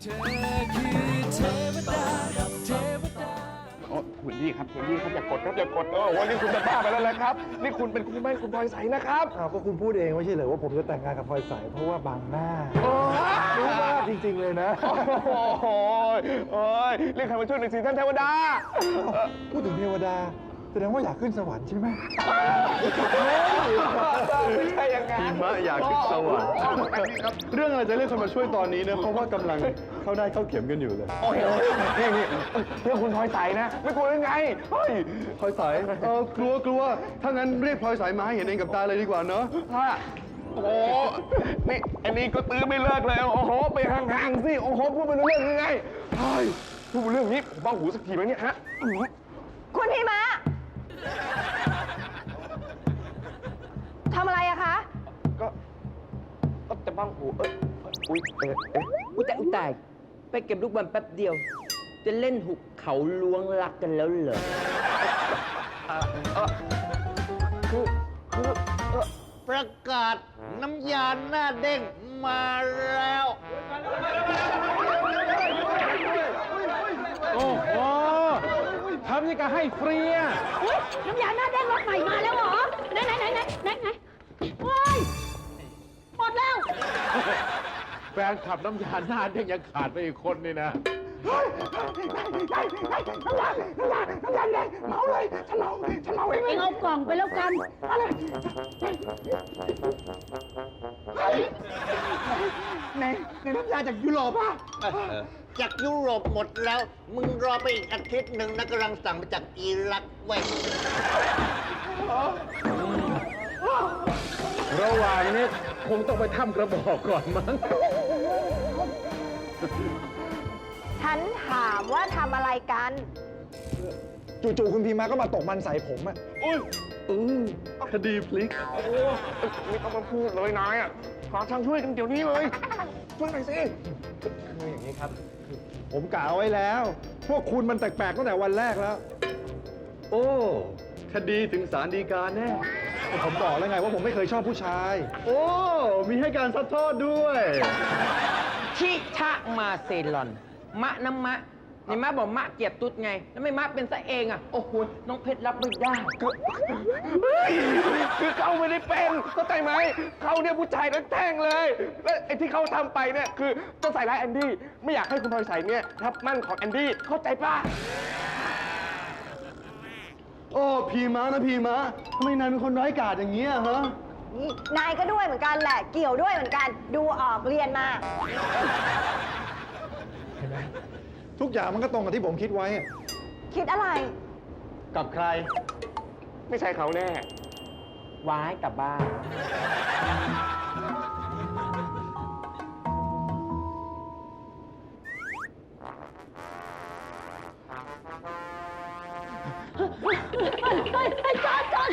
โอ้คุณพี่ครับคุณพี่ครับอย่ากดครับอย่ากดโอ้โหนี่คุณจะบ้าไปแล้วนะครับ นี่คุณเป็นคุณแม่คุณพลอยใสนะครับอ้าวก็คุณพูดเองไม่ใช่เหรอว่าผมจะแต่งงานกับพลอยใสเพราะว่าบางหน้ารู้มากจริง ๆ เลยนะ โอ้โหโอ้ยเรียกใครมาช่วยหน่อยสิท่านเทวดา พูดถึงเทวดา แสดงว่าอยากขึ้นสวรรค์ใช่ไหมไม่ใช่ยังไงหิมะอยากขึ้นสวรรค์เรื่องอะไรจะเรียกคนมาช่วยตอนนี้เนี่ยเพราะว่ากำลังเข้าได้เข้าเข็มกันอยู่เลย โอ้โหนี่นี่เรื่องคุณพลอยใสนะ ไม่กลัวยังไง เฮ้ยพลอยสายเออกลัวกลัว ถ้างั้นเรียกพลอยสายมาให้เห็นเองกับตาเลยดีกว่าเนาะฮะโอ้โหนี่อันนี้ก็ตื้อไม่เลิกเลย โอ้โห ไปห่างๆสิ โอ้โหพูดไม่รู้เรื่องยังไงเฮ้ยพูดเรื่องนี้ผมบ้าหูสักทีไหมเนี่ยฮะ ก็จะบ้างหูเอ้ยอุ้ยเอ๊ะเอ๊ะอุยแต่อุยตายไปเก็บลูกบอลแป๊บเดียว จะเล่นหุบเขาล้วงรักกันแล้วเหรอคือคือเอ่อประกาศน้ำยาหน้าเด้งมาแล้ว โอ้โหทำยังกะให้ฟรีอะ อุ๊ยน้ำยาหน้าเด้งรถใหม่มาแล้วเหรอ ไหนไหนไหนไหนไหนไหนว้ายหมด แฟนขับน้ำยาหน้าเด้งยังขาดไปอีกคนนี่นะเลยเมาเลยฉันเมาฉันเมาเองเองเอากล่องไปแล้วกันในในน้ำยาจากยุโรปอะจากยุโรปหมดแล้ว มึงรอไปอีกอาทิตย์หนึ่งนะกำลังสั่งมาจากอิรักเว้ย ระหว่างนี้คงต้องไปถ้ำกระบอกก่อนมั้ง ฉันถามว่าทำอะไรกัน จู่ๆคุณพีมาก็มาตกมันใส่ผมอะอุ้ยอู้คดีพลิก โอ้โหไม่ต้องมาพูดเลยนายอะขอทางช่วยกันเดี๋ยวนี้เลย ช่วยหน่อยสิคืออย่างนี้ครับ ผมกะเอาไว้แล้ว พวกคุณมันแปลกๆตั้งแต่วันแรกแล้ว โอ้ คดีถึงศาลฎีกาแน่ ผมบอกแล้วไงว่าผมไม่เคยชอบผู้ชาย โอ้ มีให้การซัดทอดด้วย ชิชะมาเซลอน มะน้ำมะในมะบอกมะเกลียดตุ๊ดไง แล้วไม่มะเป็นซะเองอะ โอ้โห น้องเพชรรับไม่ได้ เฮ้ยคือเขาไม่ได้เป็นเข้าใจไหมเขาเนี่ยผู้ชายแท้งๆเลยและไอ้ที่เขาทำไปเนี่ยคือจะใส่ร้ายแอนดี้ไม่อยากให้คุณพลอยใสเนี่ยรับมั่นของแอนดี้เข้าใจป่ะ โอ้พีม้านะพีม้าทำไมนายเป็นคนร้ายกาจอย่างนี้อะฮะ นี่นายก็ด้วยเหมือนกันแหละ เกี่ยวด้วยเหมือนกัน ดูออกเรียนมา ทุกอย่างมันก็ตรงกับที่ผมคิดไว้อะคิดอะไร กับใคร ไม่ใช่เขาแน่ ว้ายกลับบ้าน ไอ้ไอ้จอนจอน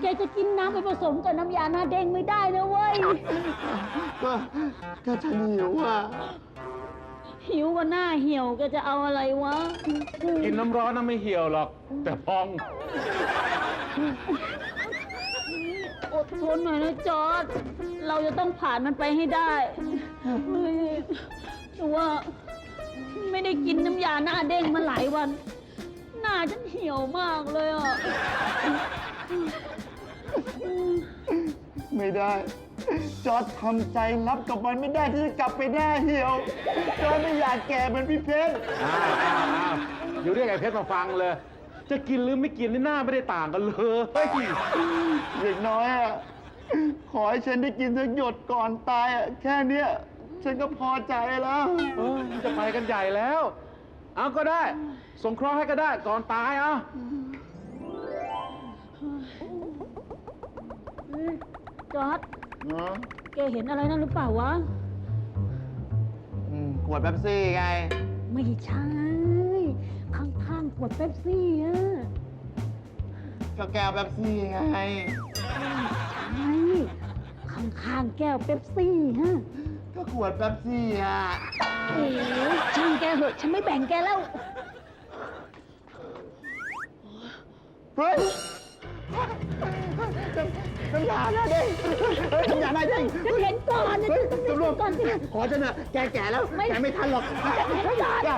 แกจะกินน้ำไปผสมกับน้ำยาหน้าเด้งไม่ได้นะเว้ย ก็ก็ฉันหิวอะหิวกับหน้าเหี่ยวแกจะเอาอะไรวะ กินน้ำร้อนน่ะไม่เหี่ยวหรอก แต่พอง อดทนหน่อยนะจอร์ดเราจะต้องผ่านมันไปให้ได้เฮ้ยแต่ว่า ไม่ได้กินน้ำยาหน้าเด้งมาหลายวัน หน้าฉันเหี่ยวมากเลยอะ ไม่ได้ จอร์ดทำใจรับกับมันไม่ได้ที่จะกลับไปหน้าเหี่ยว จอร์ดไม่อยากแก่เหมือนพี่เพชร อ้าวอ้าวอ้าวอยู่เรียกไอ้เพชรมาฟังเลย จะกินหรือไม่กินนี่หน้าไม่ได้ต่างกันเลย อย่างน้อยอะ ขอให้ฉันได้กินสักหยดก่อนตายอะ แค่เนี้ย ฉันก็พอใจแล้ว เออจะไปกันใหญ่แล้ว เอาก็ได้ สงเคราะห์ให้ก็ได้ก่อนตายเอาเฮ้ยจอร์ดแกเห็นอะไรนั่นหรือเปล่าวะขวดแป๊บซี่ไง ไม่ใช่ ข้างๆขวดเป๊ปซี่อะก็แก้วแป๊บซี่ไงใช่ข้างๆแก้วเป๊ปซี่ฮะ ก็ขวดแป๊บซี่อะ โอ้ยช่างแกเหอะ ฉันไม่แบ่งแกแล้ว เฮ้ยน้ำยาหน้าเด้งเฮ้ยน้ำยาหน้าเด้งฉันเห็นก่อนนะเฮ้ยจะตำรวจก่อนสิ ขอฉันน่ะแกแก่แล้วแกไม่ทันหรอกฉันเห็นก่อนจะ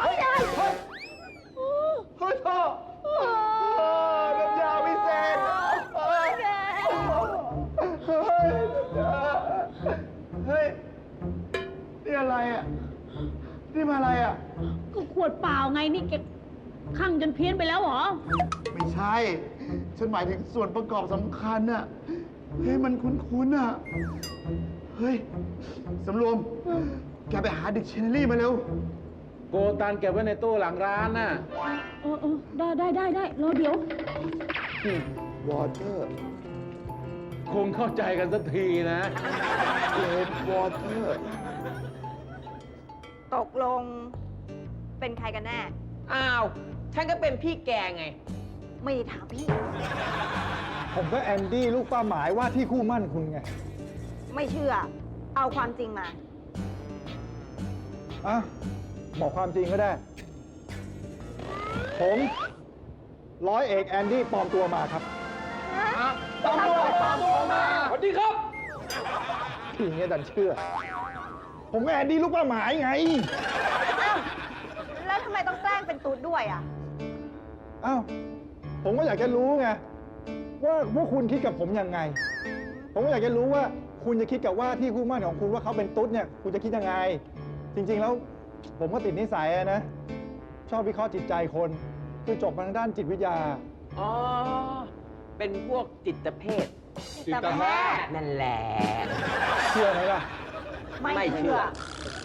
ไม่ได้เฮ้ยเฮ้ยพ่อเออ นี่มาอะไรอะ ก็ขวดเปล่าไงนี่แกข้างจนเพี้ยนไปแล้วเหรอ ไม่ใช่ ฉันหมายถึงส่วนประกอบสำคัญน่ะ เฮ้ยมันคุ้นๆน่ะ เฮ้ย สำรวม แกไปหาดิกชันนารีมาเร็ว โกตันเก็บไว้ในตู้หลังร้านน่ะ เออเออได้ได้ได้ได้รอเดี๋ยว วอเตอร์คงเข้าใจกันสักทีนะเลดวอเตอร์ ตกลงเป็นใครกันแน่ อ้าว ฉันก็เป็นพี่แกไง ไม่ได้ถามพี่ ผมก็แอนดี้ลูกป้าหมายว่าที่คู่มั่นคุณไงไม่เชื่อ เอาความจริงมา อะบอกความจริงก็ได้ ผมร้อยเอกแอนดี้ปลอมตัวมาครับตำรวจตามตัวมาสวัสดีครับทีนี้ดันเชื่อ ผมก็แอนดี้ลูกป้าหมายไง อ้าวแล้วทำไมต้องแกล้งเป็นตูดด้วยอะ อ้าว ผมก็อยากจะรู้ไง ว่าพวกคุณคิดกับผมยังไง ผมก็อยากจะรู้ว่าคุณจะคิดกับว่าที่คู่มั่นของคุณว่าเขาเป็นตุ๊ดเนี่ย คุณจะคิดยังไง จริง ๆ แล้ว ผมก็ติดนิสัยอะนะ ชอบวิเคราะห์จิตใจคนคือจบมาทางด้านจิตวิทยา อ๋อ เป็นพวกจิตเภทจิตแพทย์ นั่นแหละ เชื่อไหมล่ะ ไม่ไม่เชื่เชื่ออ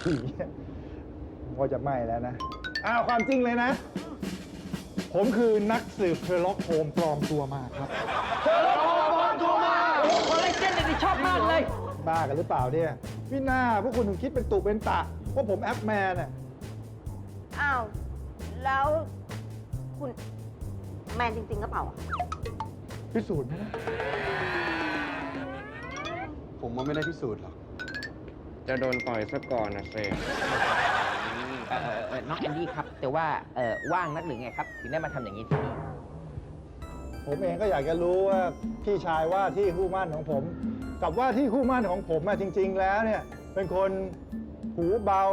ผีผมก็จะไม่แล้วนะ อ้าว ความจริงเลยนะ ผมคือนักสืบเชอร์ล็อกโฮมส์ปลอมตัวมาครับ คอลเลกชันเนี่ยชอบมากเลย บ้ากันหรือเปล่าเนี่ยพี่หน้าพวกคุณถึงคิดเป็นตุเป็นตะว่าผมแอปแมนน่ะอ้าว แล้วคุณแมนจริงๆก็เปล่าอะพิสูจน์ไหมล่ะผมว่าไม่ได้พิสูจน์หรอก จะโดนต่อยซะก่อนนะเซเออเออเออน้องแอนดี้ครับ แต่ว่าเออว่างนักหรือไงครับ ถึงได้มาทำอย่างนี้ที่นี่ผมเองก็อยากจะรู้ว่าพี่ชายว่าที่คู่มั่นของผม กับว่าที่คู่มั่นของผมอะจริง ๆ แล้วเนี่ย เป็นคนหูเบา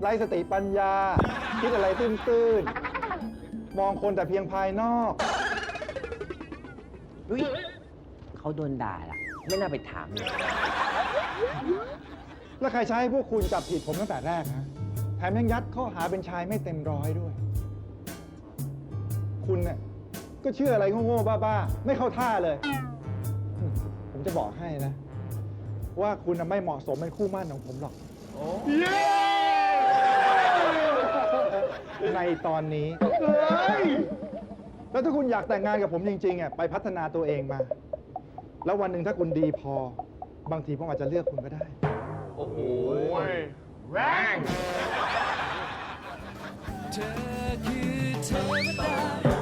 ไร้สติปัญญา คิดอะไรตื้นๆมองคนแต่เพียงภายนอก อุ้ยเขาโดนด่าล่ะ ไม่น่าไปถามเลย แล้วใครใช้ให้พวกคุณจับผิดผมตั้งแต่แรกฮะแถมยังยัดข้อหาเป็นชายไม่เต็มร้อยด้วย คุณเนี่ยก็เชื่ออะไรโง่ๆบ้าๆไม่เข้าท่าเลย ผมจะบอกให้นะ ว่าคุณน่ะไม่เหมาะสมเป็นคู่มั่นของผมหรอก ในตอนนี้ แล้วถ้าคุณอยากแต่งงานกับผมจริงๆอะไปพัฒนาตัวเองมา แล้ววันหนึ่งถ้าคุณดีพอ บางทีผมอาจจะเลือกคุณก็ได้ โอ้โหแรงเธอคือเธอ